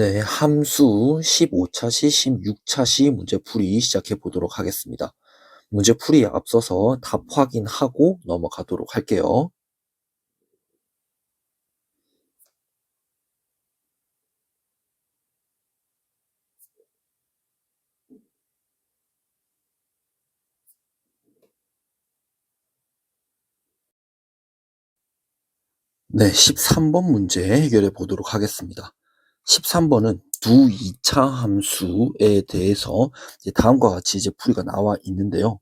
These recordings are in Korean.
네, 함수 15차 시, 16차 시 문제 풀이 시작해 보도록 하겠습니다. 문제 풀이에 앞서서 답 확인하고 넘어가도록 할게요. 네, 13번 문제 해결해 보도록 하겠습니다. 13번은 두 2차 함수에 대해서 다음과 같이 이제 풀이가 나와 있는데요.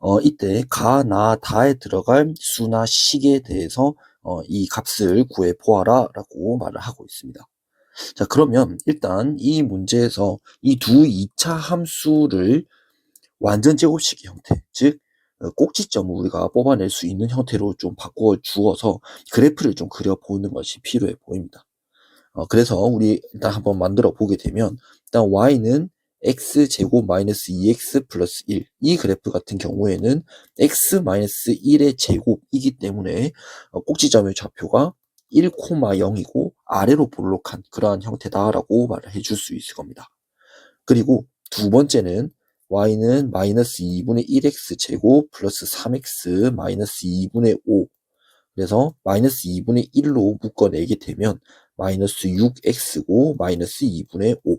어, 이때 가, 나, 다에 들어갈 수나 식에 대해서 어, 이 값을 구해 보아라 라고 말을 하고 있습니다. 자, 그러면 일단 이 문제에서 이 두 2차 함수를 완전 제곱식의 형태, 즉 어, 꼭지점을 우리가 뽑아낼 수 있는 형태로 좀 바꿔 주어서 그래프를 좀 그려보는 것이 필요해 보입니다. 어, 그래서 우리 일단 한번 만들어 보게 되면 일단 y는 x제곱 마이너스 2x 플러스 1. 이 그래프 같은 경우에는 x 마이너스 1의 제곱이기 때문에 어, 꼭지점의 좌표가 1,0이고 아래로 볼록한 그러한 형태다라고 말을 해줄 수 있을 겁니다. 그리고 두 번째는 y는 마이너스 2분의 1x 제곱 플러스 3x 마이너스 2분의 5 그래서 마이너스 2분의 1로 묶어내게 되면 마이너스 6x고 마이너스 2분의 5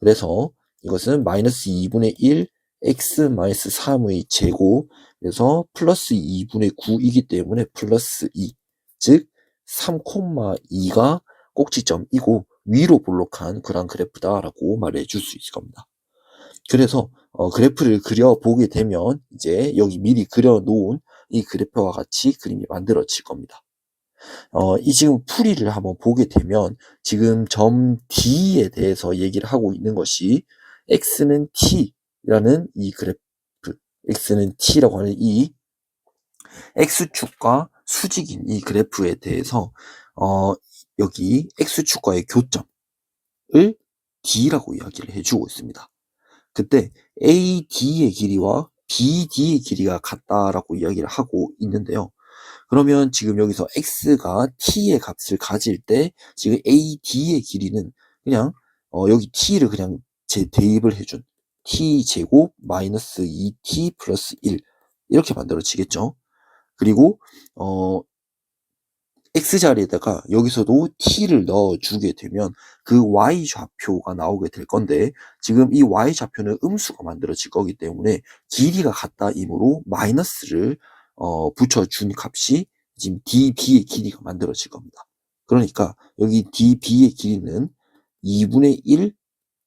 그래서 이것은 마이너스 2분의 1 x 마이너스 3의 제곱 그래서 플러스 2분의 9이기 때문에 플러스 2 즉 3,2가 꼭지점이고 위로 볼록한 그런 그래프다라고 말해 줄 수 있을 겁니다. 그래서 어, 그래프를 그려보게 되면 이제 여기 미리 그려놓은 이 그래프와 같이 그림이 만들어질 겁니다. 어, 이 지금 풀이를 한번 보게 되면 지금 점 D에 대해서 얘기를 하고 있는 것이 X는 T라는 이 그래프, X는 T라고 하는 이 X축과 수직인 이 그래프에 대해서 어, 여기 X축과의 교점을 D라고 이야기를 해주고 있습니다. 그때 AD의 길이와 BD의 길이가 같다라고 이야기를 하고 있는데요. 그러면 지금 여기서 x가 t의 값을 가질 때 지금 AD의 길이는 그냥 어 여기 t를 그냥 제 대입을 해준 t 제곱 마이너스 2t 플러스 1 이렇게 만들어지겠죠. 그리고 어 x자리에다가 여기서도 t를 넣어주게 되면 그 y 좌표가 나오게 될 건데 지금 이 y 좌표는 음수가 만들어질 거기 때문에 길이가 같다 이므로 마이너스를 어, 붙여준 값이 지금 db의 길이가 만들어질 겁니다. 그러니까 여기 db의 길이는 2분의 1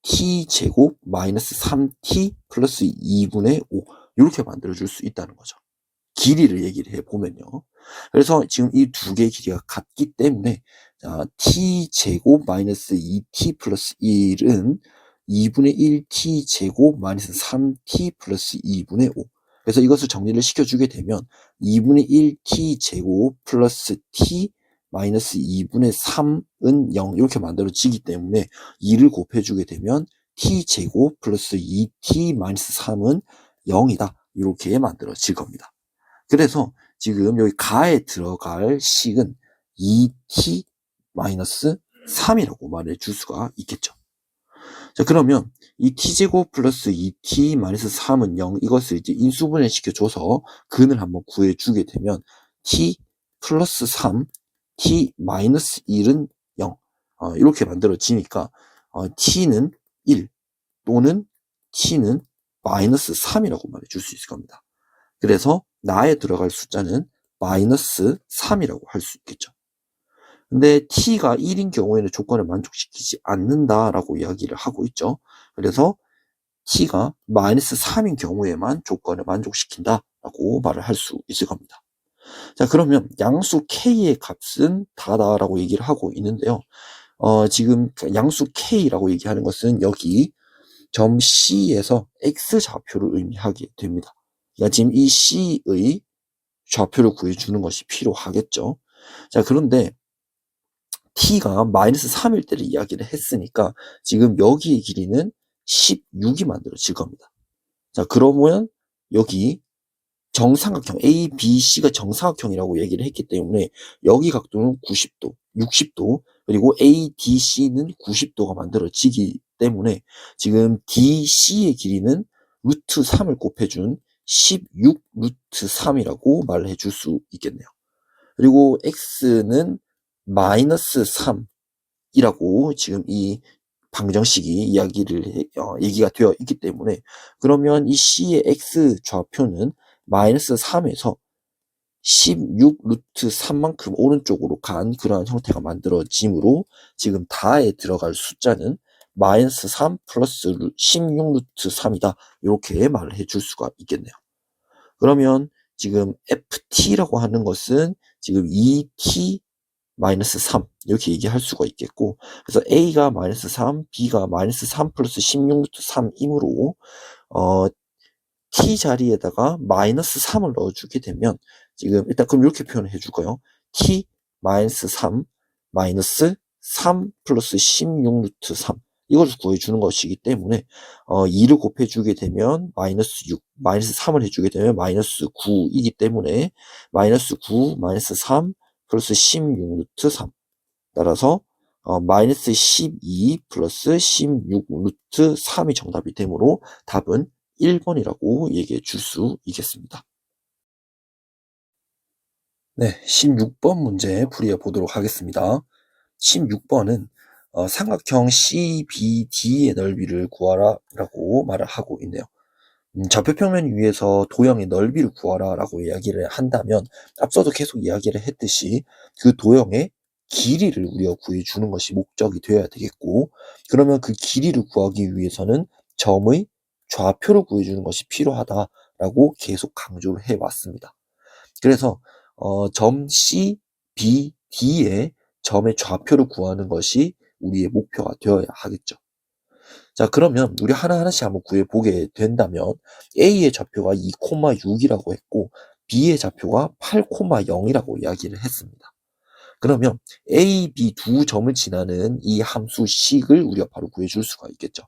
t 제곱 마이너스 3t 플러스 2분의 5 이렇게 만들어줄 수 있다는 거죠. 길이를 얘기를 해보면요. 그래서 지금 이 두 개의 길이가 같기 때문에 자, t 제곱 마이너스 2t 플러스 1은 2분의 1t 제곱 마이너스 3t 플러스 2분의 5 그래서 이것을 정리를 시켜주게 되면 2분의 1t 제곱 플러스 t 마이너스 2분의 3은 0 이렇게 만들어지기 때문에 2를 곱해주게 되면 t 제곱 플러스 2t 마이너스 3은 0이다 이렇게 만들어질 겁니다. 그래서 지금 여기 가에 들어갈 식은 2t 마이너스 3이라고 말해 줄 수가 있겠죠. 자, 그러면 이 t제곱 플러스 2t 마이너스 3은 0 이것을 이제 인수분해 시켜줘서 근을 한번 구해주게 되면 t 플러스 3, t 마이너스 1은 0 어, 이렇게 만들어지니까 어, t는 1 또는 t는 마이너스 3이라고 말해줄 수 있을 겁니다. 그래서 나에 들어갈 숫자는 마이너스 3이라고 할 수 있겠죠. 근데 t가 1인 경우에는 조건을 만족시키지 않는다라고 이야기를 하고 있죠. 그래서 t가 마이너스 3인 경우에만 조건을 만족시킨다라고 말을 할 수 있을 겁니다. 자 그러면 양수 k의 값은 다다라고 얘기를 하고 있는데요. 어, 지금 양수 k라고 얘기하는 것은 여기 점 C에서 x 좌표를 의미하게 됩니다. 그러니까 지금 이 C의 좌표를 구해주는 것이 필요하겠죠. 자, 그런데 t가 마이너스 3일 때를 이야기를 했으니까 지금 여기의 길이는 16이 만들어질 겁니다. 자, 그러면 여기 정삼각형 A, B, C가 정삼각형이라고 얘기를 했기 때문에 여기 각도는 90도, 60도, 그리고 ADC는 90도가 만들어지기 때문에 지금 DC의 길이는 루트 3을 곱해준 16 루트 3이라고 말을 해줄 수 있겠네요. 그리고 X는 마이너스 3이라고 지금 이 방정식이 이야기를 해- 어, 얘기가 되어 있기 때문에 그러면 이 C의 X 좌표는 마이너스 3에서 16 루트 3만큼 오른쪽으로 간 그러한 형태가 만들어지므로 지금 다에 들어갈 숫자는 마이너스 3 플러스 16 루트 3이다. 이렇게 말을 해줄 수가 있겠네요. 그러면 지금 FT라고 하는 것은 지금 2T 마이너스 3 이렇게 얘기할 수가 있겠고 그래서 A가 마이너스 3, B가 마이너스 3 플러스 16 루트 3이므로 어, T 자리에다가 마이너스 3을 넣어주게 되면 지금 일단 그럼 이렇게 표현을 해줄까요? T 마이너스 3 마이너스 3 플러스 16 루트 3 이것을 구해주는 것이기 때문에 어, 2를 곱해주게 되면 마이너스 6 마이너스 3을 해주게 되면 마이너스 9이기 때문에 마이너스 9 마이너스 3 플러스 16 루트 3 따라서 어, 마이너스 12 플러스 16 루트 3이 정답이 되므로 답은 1번이라고 얘기해 줄 수 있겠습니다. 네, 16번 문제 풀이해 보도록 하겠습니다. 16번은 어, 삼각형 CBD의 넓이를 구하라 라고 말을 하고 있네요. 음, 좌표평면 위에서 도형의 넓이를 구하라 라고 이야기를 한다면 앞서도 계속 이야기를 했듯이 그 도형의 길이를 우리가 구해주는 것이 목적이 되어야 되겠고 그러면 그 길이를 구하기 위해서는 점의 좌표를 구해주는 것이 필요하다라고 계속 강조를 해왔습니다. 그래서 어, 점 C, B, D의 점의 좌표를 구하는 것이 우리의 목표가 되어야 하겠죠. 자, 그러면 우리 하나하나씩 한번 구해보게 된다면 A의 좌표가 2,6이라고 했고 B의 좌표가 8,0이라고 이야기를 했습니다. 그러면 A, B 두 점을 지나는 이 함수 식을 우리가 바로 구해줄 수가 있겠죠.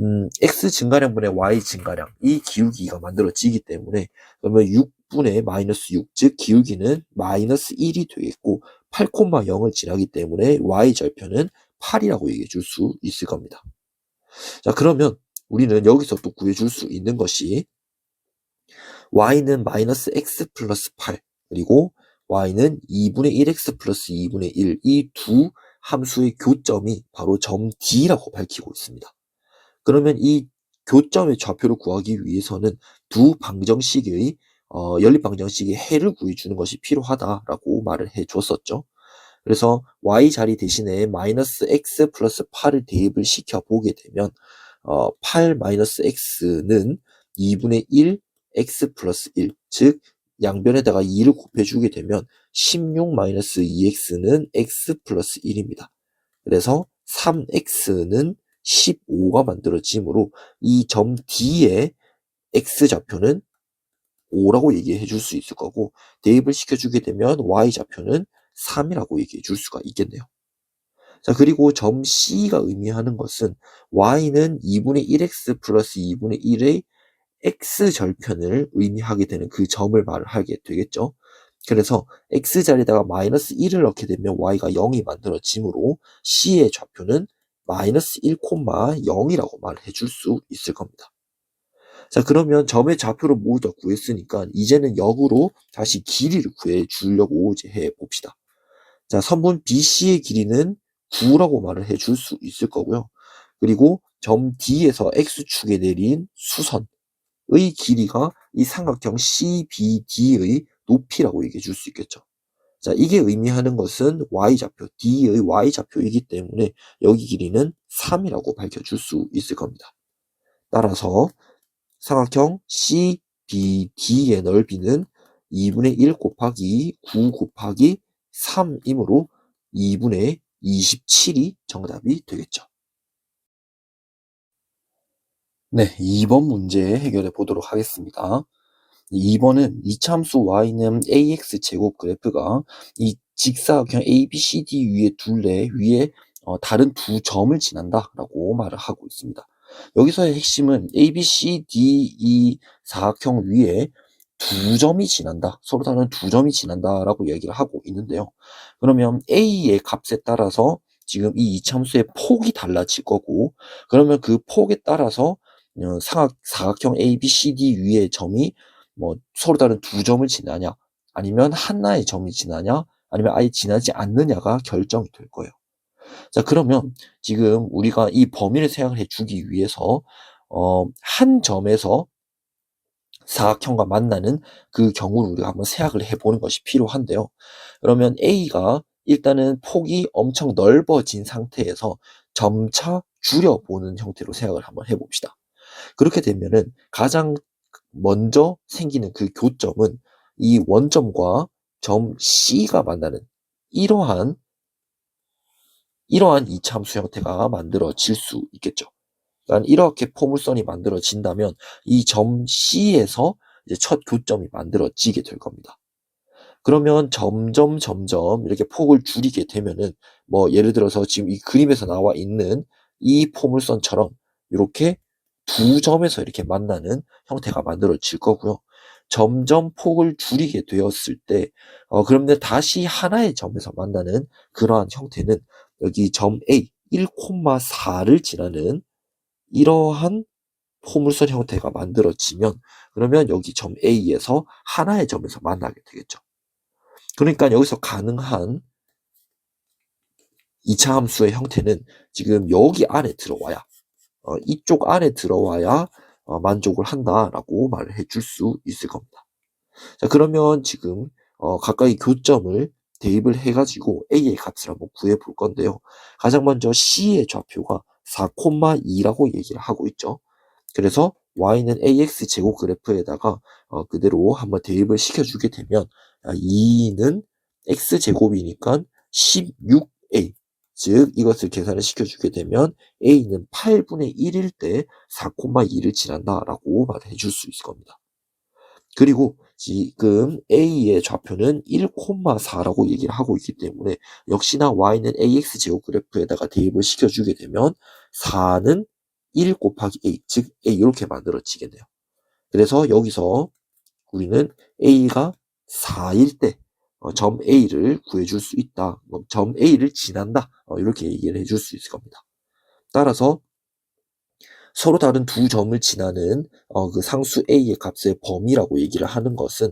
음, x 증가량분의 y 증가량 이 기울기가 만들어지기 때문에 그러면 6분의 마이너스 6, 즉 기울기는 마이너스 1이 되겠고 8,0을 지나기 때문에 y 절편은 8이라고 얘기해 줄 수 있을 겁니다. 자 그러면 우리는 여기서 또 구해줄 수 있는 것이 y는 마이너스 x 플러스 8 그리고 y는 2분의 1x 플러스 2분의 1 이 두 함수의 교점이 바로 점 D라고 밝히고 있습니다. 그러면 이 교점의 좌표를 구하기 위해서는 두 방정식의 어, 연립 방정식의 해를 구해주는 것이 필요하다라고 말을 해줬었죠. 그래서 y 자리 대신에 마이너스 x 플러스 8을 대입을 시켜 보게 되면 어, 8 마이너스 x는 2분의 1 x 플러스 1, 즉 양변에다가 2를 곱해주게 되면 16 마이너스 2x는 x 플러스 1입니다. 그래서 3x는 15가 만들어지므로 이 점 D의 X좌표는 5라고 얘기해 줄 수 있을 거고 대입을 시켜주게 되면 Y좌표는 3이라고 얘기해 줄 수가 있겠네요. 자, 그리고 점 C가 의미하는 것은 Y는 2분의 1X 플러스 2분의 1의 X절편을 의미하게 되는 그 점을 말을 하게 되겠죠. 그래서 X자리에다가 마이너스 1을 넣게 되면 Y가 0이 만들어지므로 C의 좌표는 마이너스 1,0이라고 말을 해줄 수 있을 겁니다. 자, 그러면 점의 좌표를 모두 다 구했으니까 이제는 역으로 다시 길이를 구해 주려고 이제 해 봅시다. 자, 선분 BC의 길이는 9라고 말을 해줄 수 있을 거고요. 그리고 점 D에서 X축에 내린 수선의 길이가 이 삼각형 CBD의 높이라고 얘기해 줄 수 있겠죠. 자, 이게 의미하는 것은 y좌표, d의 y좌표이기 때문에 여기 길이는 3이라고 밝혀줄 수 있을 겁니다. 따라서 삼각형 CBD의 넓이는 2분의 1 곱하기 9 곱하기 3이므로 2분의 27이 정답이 되겠죠. 네, 2번 문제 해결해 보도록 하겠습니다. 2번은 이차함수 y는 ax 제곱 그래프가 이 직사각형 ABCD 위에 둘레 위에 어, 다른 두 점을 지난다라고 말을 하고 있습니다. 여기서의 핵심은 ABCD 이 사각형 위에 두 점이 지난다. 서로 다른 두 점이 지난다라고 얘기를 하고 있는데요. 그러면 A의 값에 따라서 지금 이 이차함수의 폭이 달라질 거고, 그러면 그 폭에 따라서 어, 사각, 사각형 A, B, C, D 위의 점이 뭐 서로 다른 두 점을 지나냐, 아니면 하나의 점이 지나냐, 아니면 아예 지나지 않느냐가 결정이 될 거예요. 자, 그러면 지금 우리가 이 범위를 생각을 해주기 위해서, 어, 한 점에서 사각형과 만나는 그 경우를 우리가 한번 생각을 해보는 것이 필요한데요. 그러면 A가 일단은 폭이 엄청 넓어진 상태에서 점차 줄여보는 형태로 생각을 한번 해봅시다. 그렇게 되면은 가장 먼저 생기는 그 교점은 이 원점과 점 C가 만나는 이러한 이러한 이차함수 형태가 만들어질 수 있겠죠. 그러니까 이렇게 포물선이 만들어진다면 이 점 C에서 첫 교점이 만들어지게 될 겁니다. 그러면 점점 점점 이렇게 폭을 줄이게 되면은 뭐 예를 들어서 지금 이 그림에서 나와 있는 이 포물선처럼 이렇게 두 점에서 이렇게 만나는 형태가 만들어질 거고요. 점점 폭을 줄이게 되었을 때, 어, 그러면 다시 하나의 점에서 만나는 그러한 형태는 여기 점 A 1,4를 지나는 이러한 포물선 형태가 만들어지면 그러면 여기 점 A에서 하나의 점에서 만나게 되겠죠. 그러니까 여기서 가능한 2차 함수의 형태는 지금 여기 안에 들어와야 어, 이쪽 안에 들어와야 어, 만족을 한다라고 말을 해줄 수 있을 겁니다. 자 그러면 지금 어, 가까이 교점을 대입을 해가지고 A의 값을 한번 구해 볼 건데요. 가장 먼저 C의 좌표가 4,2라고 얘기를 하고 있죠. 그래서 y는 ax 제곱 그래프에다가 어, 그대로 한번 대입을 시켜주게 되면 2는 x 제곱이니까 16a 즉 이것을 계산을 시켜주게 되면 a는 8분의 1일 때 4,2를 지난다라고 말해 줄 수 있을 겁니다. 그리고 지금 a의 좌표는 1,4라고 얘기를 하고 있기 때문에 역시나 y는 ax 제곱 그래프에다가 대입을 시켜주게 되면 4는 1 곱하기 a, 즉 a 이렇게 만들어지겠네요. 그래서 여기서 우리는 a가 4일 때점 어, a를 구해줄 수 있다. 뭐점 a를 지난다. 어, 이렇게 얘기를 해줄 수 있을 겁니다. 따라서 서로 다른 두 점을 지나는 어, 그 상수 a의 값의 범위라고 얘기를 하는 것은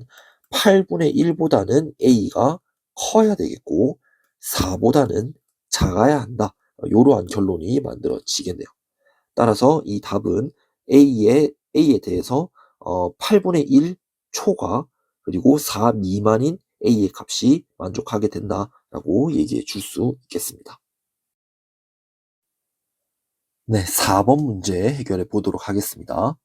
8분의 1보다는 a가 커야 되겠고 4보다는 작아야 한다. 이러한 결론이 만들어지겠네요. 따라서 이 답은 A에, A에 대해서 어, 8분의 1 초과 그리고 4 미만인 A의 값이 만족하게 된다라고 얘기해 줄 수 있겠습니다. 네, 4번 문제 해결해 보도록 하겠습니다.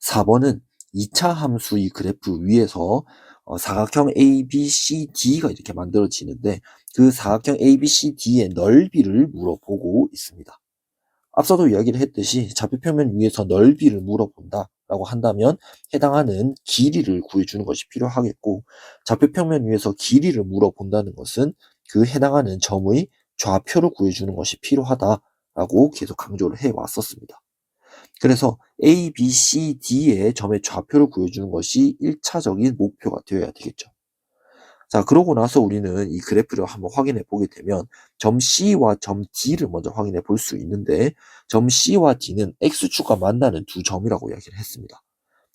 4번은 2차 함수 이 그래프 위에서 어, 사각형 ABCD가 이렇게 만들어지는데 그 사각형 ABCD의 넓이를 물어보고 있습니다. 앞서도 이야기를 했듯이 좌표평면 위에서 넓이를 물어본다 라고 한다면 해당하는 길이를 구해주는 것이 필요하겠고 좌표평면 위에서 길이를 물어본다는 것은 그 해당하는 점의 좌표를 구해주는 것이 필요하다 라고 계속 강조를 해 왔었습니다. 그래서 A, B, C, D의 점의 좌표를 구해주는 것이 1차적인 목표가 되어야 되겠죠. 자, 그러고 나서 우리는 이 그래프를 한번 확인해 보게 되면 점 C와 점 D를 먼저 확인해 볼 수 있는데 점 C와 D는 X축과 만나는 두 점이라고 이야기를 했습니다.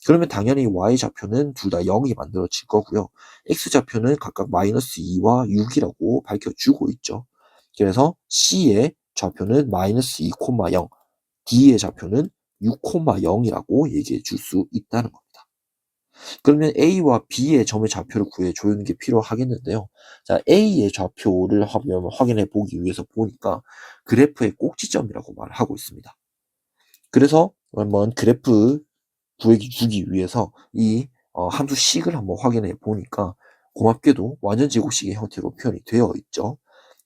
그러면 당연히 Y좌표는 둘 다 0이 만들어질 거고요. X좌표는 각각 마이너스 2와 6이라고 밝혀주고 있죠. 그래서 C의 좌표는 마이너스 2,0, D의 좌표는 6,0이라고 얘기해 줄 수 있다는 겁니다. 그러면 A와 B의 점의 좌표를 구해주는 게 필요하겠는데요. 자, A의 좌표를 하면 확인해 보기 위해서 보니까 그래프의 꼭지점이라고 말을 하고 있습니다. 그래서 한번 그래프 구해주기 위해서 이 어, 함수 식을 한번 확인해 보니까 고맙게도 완전 제곱식의 형태로 표현이 되어 있죠.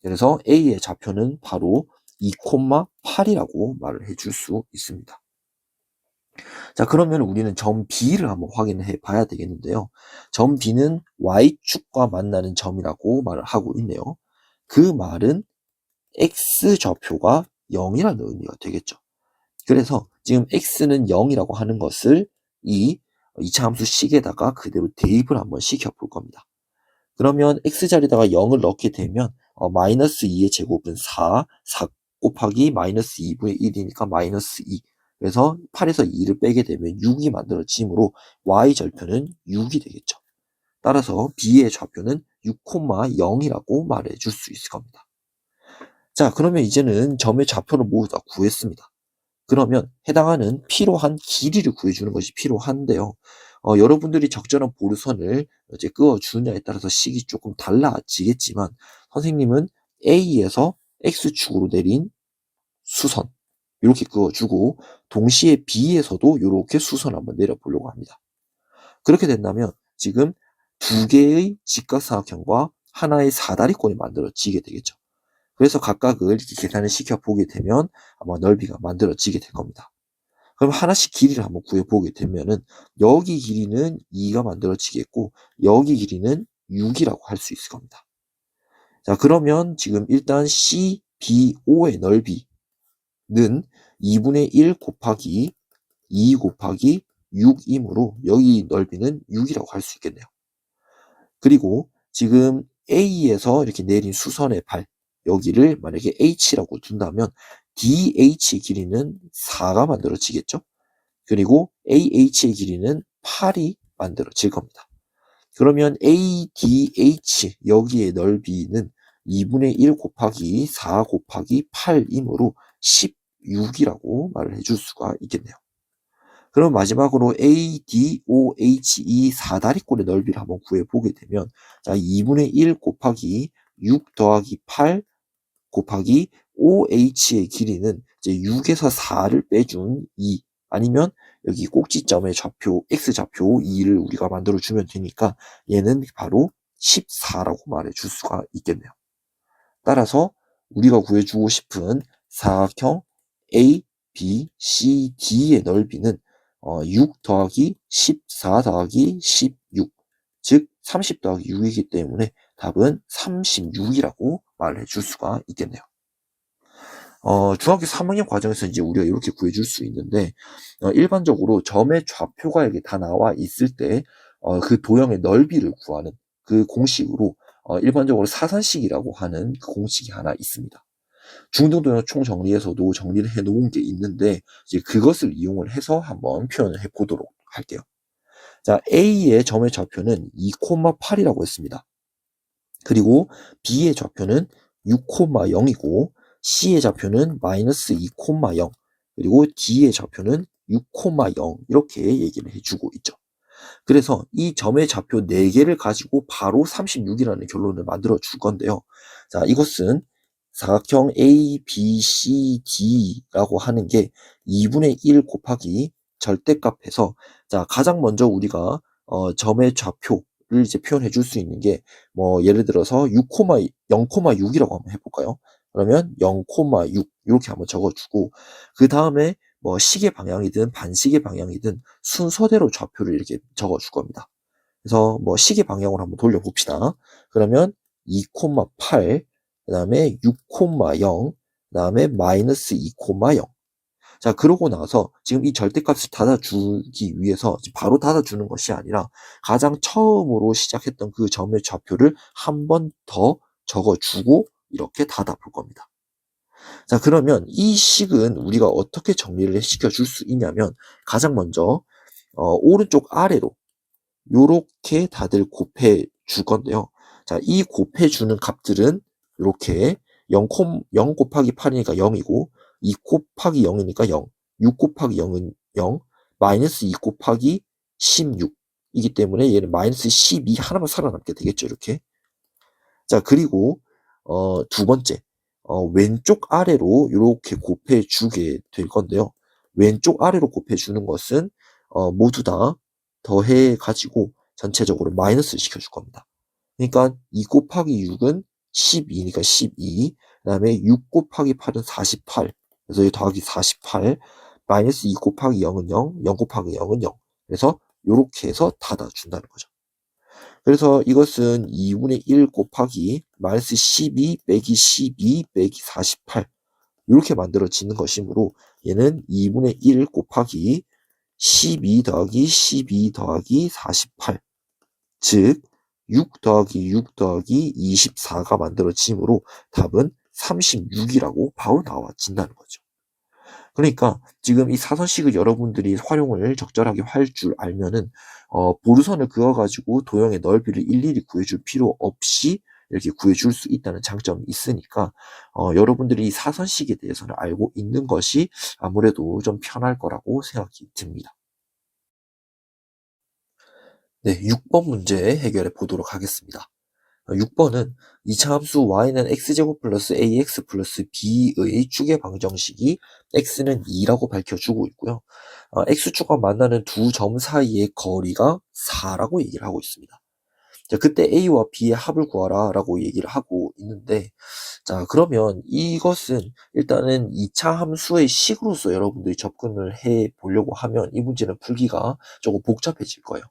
그래서 A의 좌표는 바로 2,8이라고 말을 해줄 수 있습니다. 자, 그러면 우리는 점 B를 한번 확인해 봐야 되겠는데요. 점 B는 Y축과 만나는 점이라고 말을 하고 있네요. 그 말은 X좌표가 0이라는 의미가 되겠죠. 그래서 지금 X는 0이라고 하는 것을 이 이차함수 식에다가 그대로 대입을 한번 시켜 볼 겁니다. 그러면 x자리에다가 0을 넣게 되면 어, 마이너스 2의 제곱은 4, 4 곱하기 마이너스 2분의 1이니까 마이너스 2. 그래서 8에서 2를 빼게 되면 6이 만들어지므로 y절표는 6이 되겠죠. 따라서 b의 좌표는 6,0이라고 말해 줄 수 있을 겁니다. 자, 그러면 이제는 점의 좌표를 모두 다 구했습니다. 그러면 해당하는 필요한 길이를 구해주는 것이 필요한데요. 어, 여러분들이 적절한 보르선을 이제 그어주느냐에 따라서 식이 조금 달라지겠지만 선생님은 A에서 X축으로 내린 수선 이렇게 그어주고 동시에 B에서도 이렇게 수선 한번 내려보려고 합니다. 그렇게 된다면 지금 두 개의 직각삼각형과 하나의 사다리꼴이 만들어지게 되겠죠. 그래서 각각을 이렇게 계산을 시켜 보게 되면 아마 넓이가 만들어지게 될 겁니다. 그럼 하나씩 길이를 한번 구해보게 되면은 여기 길이는 2가 만들어지겠고 여기 길이는 6이라고 할 수 있을 겁니다. 자 그러면 지금 일단 CBO의 넓이 는 2분의 1 곱하기 2 곱하기 6이므로 여기 넓이는 6이라고 할 수 있겠네요. 그리고 지금 A에서 이렇게 내린 수선의 발 여기를 만약에 H라고 둔다면 DH의 길이는 4가 만들어지겠죠. 그리고 AH의 길이는 8이 만들어질 겁니다. 그러면 ADH 여기의 넓이는 2분의 1 곱하기 4 곱하기 8이므로 16이라고 말을 해줄 수가 있겠네요. 그럼 마지막으로 ADOHE 사다리꼴의 넓이를 한번 구해보게 되면 자 2분의 1 곱하기 6 더하기 8 곱하기 OH의 길이는 이제 6에서 4를 빼준 2 아니면 여기 꼭지점의 좌표 X좌표 2를 우리가 만들어 주면 되니까 얘는 바로 14라고 말해 줄 수가 있겠네요. 따라서 우리가 구해주고 싶은 사각형 A, B, C, D의 넓이는 6 어, 더하기 14 더하기 16, 즉 30 더하기 6이기 때문에 답은 36이라고 말해 줄 수가 있겠네요. 어, 중학교 3학년 과정에서 이제 우리가 이렇게 구해줄 수 있는데, 어, 일반적으로 점의 좌표가 여기 다 나와 있을 때, 어, 그 도형의 넓이를 구하는 그 공식으로, 어, 일반적으로 사선식이라고 하는 그 공식이 하나 있습니다. 중등도형 총정리에서도 정리를 해 놓은 게 있는데, 이제 그것을 이용을 해서 한번 표현을 해 보도록 할게요. 자, A의 점의 좌표는 2,8이라고 했습니다. 그리고 B의 좌표는 6,0이고 C의 좌표는 마이너스 2,0 그리고 D의 좌표는 6,0 이렇게 얘기를 해주고 있죠. 그래서 이 점의 좌표 4개를 가지고 바로 36이라는 결론을 만들어 줄 건데요. 자, 이것은 사각형 A, B, C, D라고 하는 게 2분의 1 곱하기 절대값에서 자, 가장 먼저 우리가 어, 점의 좌표 를 이제 표현해 줄 수 있는 게 뭐 예를 들어서 6, 0,6이라고 한번 해볼까요? 그러면 0,6 이렇게 한번 적어주고 그 다음에 뭐 시계 방향이든 반시계 방향이든 순서대로 좌표를 이렇게 적어줄 겁니다. 그래서 뭐 시계 방향으로 한번 돌려봅시다. 그러면 2,8, 그 다음에 6,0, 그 다음에 마이너스 2,0. 자, 그러고 나서 지금 이 절대값을 닫아주기 위해서 바로 닫아주는 것이 아니라 가장 처음으로 시작했던 그 점의 좌표를 한 번 더 적어주고 이렇게 닫아볼 겁니다. 자, 그러면 이 식은 우리가 어떻게 정리를 시켜줄 수 있냐면 가장 먼저 어, 오른쪽 아래로 이렇게 다들 곱해 줄 건데요. 자, 이 곱해 주는 값들은 이렇게 0, 0 곱하기 8이니까 0이고 2 곱하기 0이니까 0, 6 곱하기 0은 0, 마이너스 2 곱하기 16이기 때문에 얘는 마이너스 12 하나만 살아남게 되겠죠, 이렇게. 자, 그리고 어, 두 번째, 어, 왼쪽 아래로 이렇게 곱해 주게 될 건데요. 왼쪽 아래로 곱해 주는 것은 어, 모두 다 더해 가지고 전체적으로 마이너스 시켜줄 겁니다. 그러니까 2 곱하기 6은 12니까 12, 그 다음에 6 곱하기 8은 48, 그래서 이 더하기 48 마이너스 2 곱하기 0은 0, 0 곱하기 0은 0. 그래서 이렇게 해서 닫아준다는 거죠. 그래서 이것은 2분의 1 곱하기 마이너스 12 빼기 12 빼기 48 이렇게 만들어지는 것이므로 얘는 2분의 1 곱하기 12 더하기 12 더하기 48. 즉, 6 더하기 6 더하기 24가 만들어지므로 답은 36이라고 바로 나와진다는 거죠. 그러니까 지금 이 사선식을 여러분들이 활용을 적절하게 할 줄 알면은 어, 보르선을 그어가지고 도형의 넓이를 일일이 구해줄 필요 없이 이렇게 구해줄 수 있다는 장점이 있으니까 어, 여러분들이 이 사선식에 대해서는 알고 있는 것이 아무래도 좀 편할 거라고 생각이 듭니다. 네, 6번 문제 해결해 보도록 하겠습니다. 6번은 2차 함수 y는 x제곱 플러스 ax 플러스 b의 축의 방정식이 x는 2라고 밝혀주고 있고요. 어, x축과 만나는 두 점 사이의 거리가 4라고 얘기를 하고 있습니다. 자, 그때 a와 b의 합을 구하라 라고 얘기를 하고 있는데 자 그러면 이것은 일단은 2차 함수의 식으로서 여러분들이 접근을 해 보려고 하면 이 문제는 풀기가 조금 복잡해질 거예요.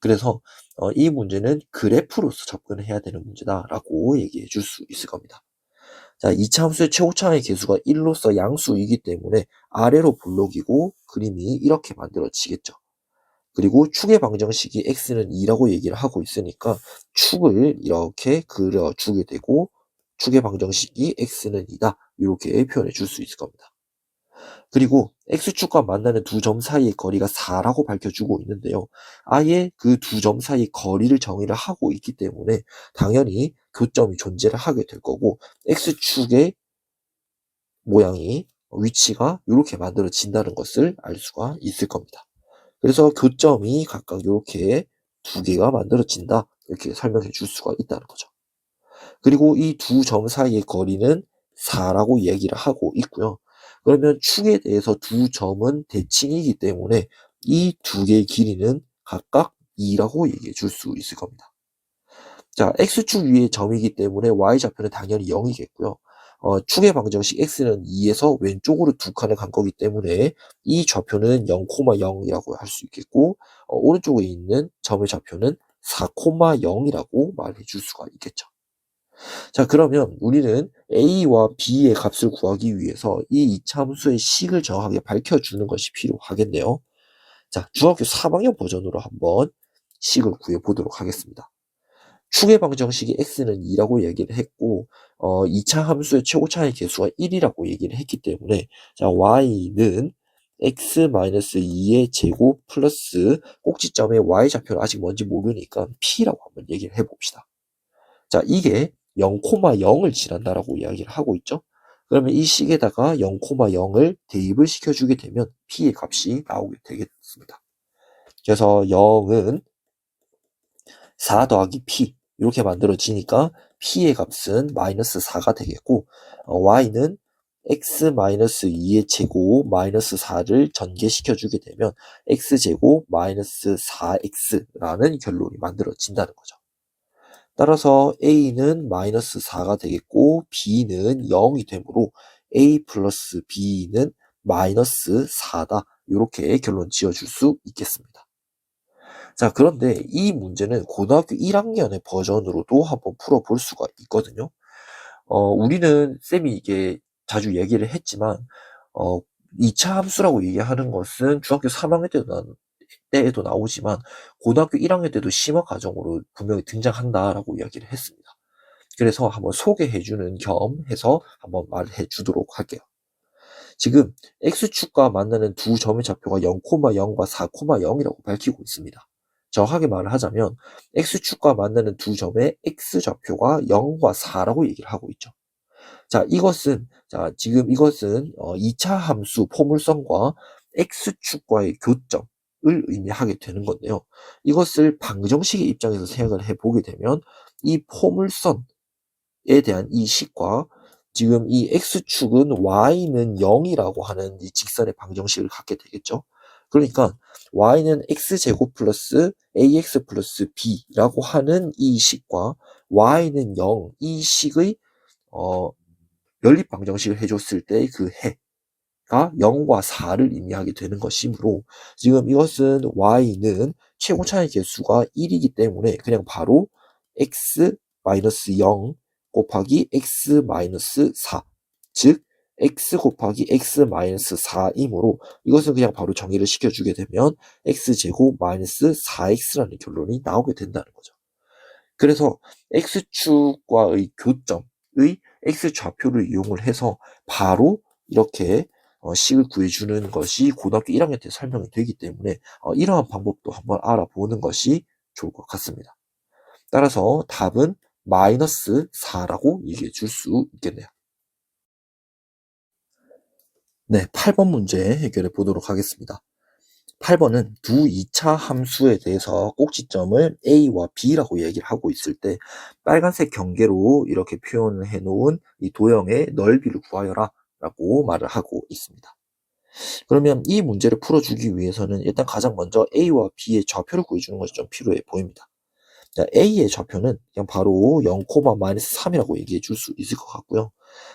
그래서 어, 이 문제는 그래프로서 접근을 해야 되는 문제다라고 얘기해 줄 수 있을 겁니다. 자, 2차 함수의 최고차의 개수가 1로서 양수이기 때문에 아래로 볼록이고 그림이 이렇게 만들어지겠죠. 그리고 축의 방정식이 x는 2라고 얘기를 하고 있으니까 축을 이렇게 그려주게 되고 축의 방정식이 x는 2다 이렇게 표현해 줄 수 있을 겁니다. 그리고 x축과 만나는 두 점 사이의 거리가 4라고 밝혀주고 있는데요. 아예 그 두 점 사이 거리를 정의를 하고 있기 때문에 당연히 교점이 존재를 하게 될 거고 x축의 모양이 위치가 이렇게 만들어진다는 것을 알 수가 있을 겁니다. 그래서 교점이 각각 이렇게 두 개가 만들어진다 이렇게 설명해 줄 수가 있다는 거죠. 그리고 이 두 점 사이의 거리는 4라고 얘기를 하고 있고요. 그러면 축에 대해서 두 점은 대칭이기 때문에 이 두 개의 길이는 각각 2라고 얘기해 줄 수 있을 겁니다. 자, x축 위에 점이기 때문에 y좌표는 당연히 0이겠고요. 어, 축의 방정식 x는 2에서 왼쪽으로 두 칸을 간 거기 때문에 이 좌표는 0,0이라고 할 수 있겠고 어, 오른쪽에 있는 점의 좌표는 4,0이라고 말해 줄 수가 있겠죠. 자 그러면 우리는 a와 b의 값을 구하기 위해서 이 2차 함수의 식을 정확하게 밝혀주는 것이 필요하겠네요. 자 중학교 4학년 버전으로 한번 식을 구해보도록 하겠습니다. 축의 방정식이 x는 2라고 얘기를 했고 어, 2차 함수의 최고차의 개수가 1이라고 얘기를 했기 때문에 자 y는 x-2의 제곱 플러스 꼭지점의 y좌표를 아직 뭔지 모르니까 p라고 한번 얘기를 해봅시다. 자 이게 0,0을 지난다라고 이야기를 하고 있죠. 그러면 이 식에다가 0,0을 대입을 시켜주게 되면 p의 값이 나오게 되겠습니다. 그래서 0은 4 더하기 p 이렇게 만들어지니까 p의 값은 마이너스 4가 되겠고 어, y는 x-2의 제곱 마이너스 4를 전개시켜 주게 되면 x제곱 마이너스 4x라는 결론이 만들어진다는 거죠. 따라서 a는 마이너스 4가 되겠고 b는 0이 되므로 a 플러스 b는 마이너스 4다. 이렇게 결론 지어줄 수 있겠습니다. 자, 그런데 이 문제는 고등학교 1학년의 버전으로도 한번 풀어볼 수가 있거든요. 어, 우리는 쌤이 이게 자주 얘기를 했지만, 어, 2차 함수라고 얘기하는 것은 중학교 3학년 때도, 나, 때에도 나오지만, 고등학교 1학년 때도 심화 과정으로 분명히 등장한다라고 이야기를 했습니다. 그래서 한번 소개해주는 겸 해서 한번 말해 주도록 할게요. 지금 X축과 만나는 두 점의 좌표가 0,0과 4,0이라고 밝히고 있습니다. 정확하게 말을 하자면 x축과 만나는 두 점의 x좌표가 0과 4라고 얘기를 하고 있죠. 자, 이것은 자, 지금 이것은 어, 2차 함수 포물선과 x축과의 교점 을 의미하게 되는 건데요. 이것을 방정식의 입장에서 생각을 해보게 되면 이 포물선에 대한 이 식과 지금 이 x축은 y는 0이라고 하는 이 직선의 방정식을 갖게 되겠죠. 그러니까 y는 x제곱 플러스 ax 플러스 b라고 하는 이 식과 y는 0, 이 식의 어, 연립 방정식을 해줬을 때그해 가 0과 4를 의미하게 되는 것이므로 지금 이것은 y는 최고 차의 개수가 1이기 때문에 그냥 바로 x 마이너스 0 곱하기 x 마이너스 4, 즉 x 곱하기 x 마이너스 4이므로 이것은 그냥 바로 정의를 시켜주게 되면 x제곱 마이너스 4x라는 결론이 나오게 된다는 거죠. 그래서 x축과의 교점의 x좌표를 이용을 해서 바로 이렇게 어, 식을 구해주는 것이 고등학교 1학년 때 설명이 되기 때문에 어, 이러한 방법도 한번 알아보는 것이 좋을 것 같습니다. 따라서 답은 마이너스 4라고 얘기해 줄 수 있겠네요. 네, 8번 문제 해결해 보도록 하겠습니다. 8번은 두 2차 함수에 대해서 꼭지점을 A와 B라고 얘기를 하고 있을 때 빨간색 경계로 이렇게 표현을 해 놓은 이 도형의 넓이를 구하여라 라고 말을 하고 있습니다. 그러면 이 문제를 풀어주기 위해서는 일단 가장 먼저 A와 B의 좌표를 구해주는 것이 좀 필요해 보입니다. 자, A의 좌표는 그냥 바로 0, 마이너스 3이라고 얘기해 줄 수 있을 것 같고요.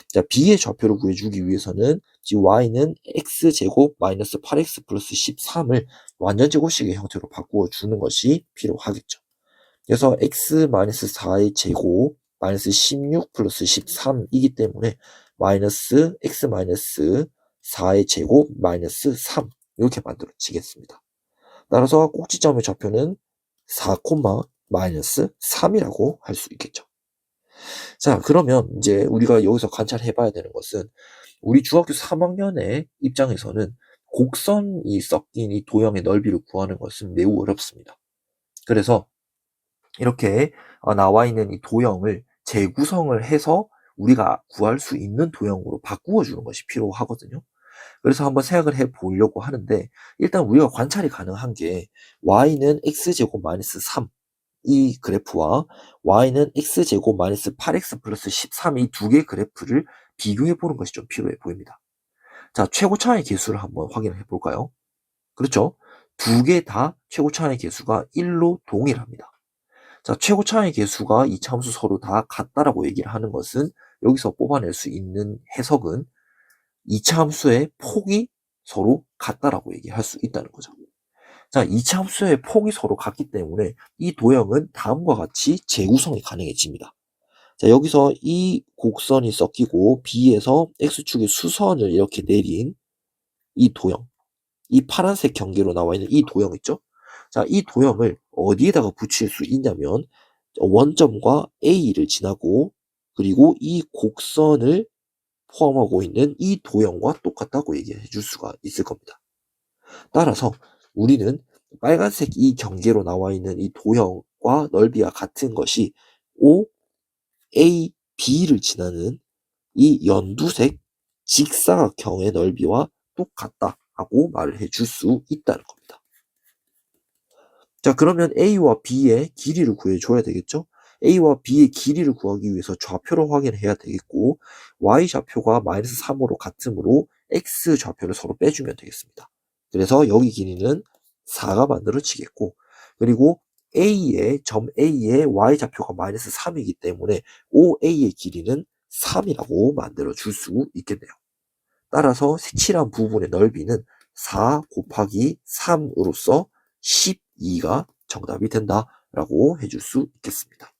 자, B의 좌표를 구해주기 위해서는 Y는 X제곱 마이너스 8X 플러스 13을 완전제곱식의 형태로 바꾸어 주는 것이 필요하겠죠. 그래서 X 마이너스 4의 제곱 마이너스 16 플러스 13이기 때문에 마이너스 X 마이너스 4의 제곱 마이너스 3 이렇게 만들어지겠습니다. 따라서 꼭지점의 좌표는 4, 마이너스 3이라고 할 수 있겠죠. 자, 그러면 이제 우리가 여기서 관찰해 봐야 되는 것은 우리 중학교 3학년의 입장에서는 곡선이 섞인 이 도형의 넓이를 구하는 것은 매우 어렵습니다. 그래서 이렇게 어, 나와 있는 이 도형을 재구성을 해서 우리가 구할 수 있는 도형으로 바꾸어 주는 것이 필요하거든요. 그래서 한번 생각을 해 보려고 하는데 일단 우리가 관찰이 가능한 게 y는 x제곱 마이너스 3 이 그래프와 y는 x제곱 마이너스 8x 플러스 13 이 두 개의 그래프를 비교해 보는 것이 좀 필요해 보입니다. 자, 최고 차의 개수를 한번 확인해 볼까요? 그렇죠? 두 개 다 최고 차의 개수가 1로 동일합니다. 자, 최고 차의 개수가 이 참수 서로 다 같다라고 얘기를 하는 것은 여기서 뽑아낼 수 있는 해석은 이차 함수의 폭이 서로 같다라고 얘기할 수 있다는 거죠. 자, 이차 함수의 폭이 서로 같기 때문에 이 도형은 다음과 같이 재구성이 가능해집니다. 자, 여기서 이 곡선이 섞이고 B에서 X축의 수선을 이렇게 내린 이 도형, 이 파란색 경계로 나와 있는 이 도형 있죠? 자, 이 도형을 어디에다가 붙일 수 있냐면 원점과 A를 지나고 그리고 이 곡선을 포함하고 있는 이 도형과 똑같다고 얘기해 줄 수가 있을 겁니다. 따라서 우리는 빨간색 이 경계로 나와 있는 이 도형과 넓이와 같은 것이 O, A, B를 지나는 이 연두색 직사각형의 넓이와 똑같다하고 말을 해 줄 수 있다는 겁니다. 자 그러면 A와 B의 길이를 구해줘야 되겠죠? A와 B의 길이를 구하기 위해서 좌표를 확인해야 되겠고 Y 좌표가 마이너스 3으로 같으므로 X 좌표를 서로 빼주면 되겠습니다. 그래서 여기 길이는 4가 만들어지겠고 그리고 A의 점 A의 Y 좌표가 마이너스 3이기 때문에 OA의 길이는 3이라고 만들어 줄 수 있겠네요. 따라서 색칠한 부분의 넓이는 4 곱하기 3으로써 10 2가 정답이 된다라고 해줄 수 있겠습니다.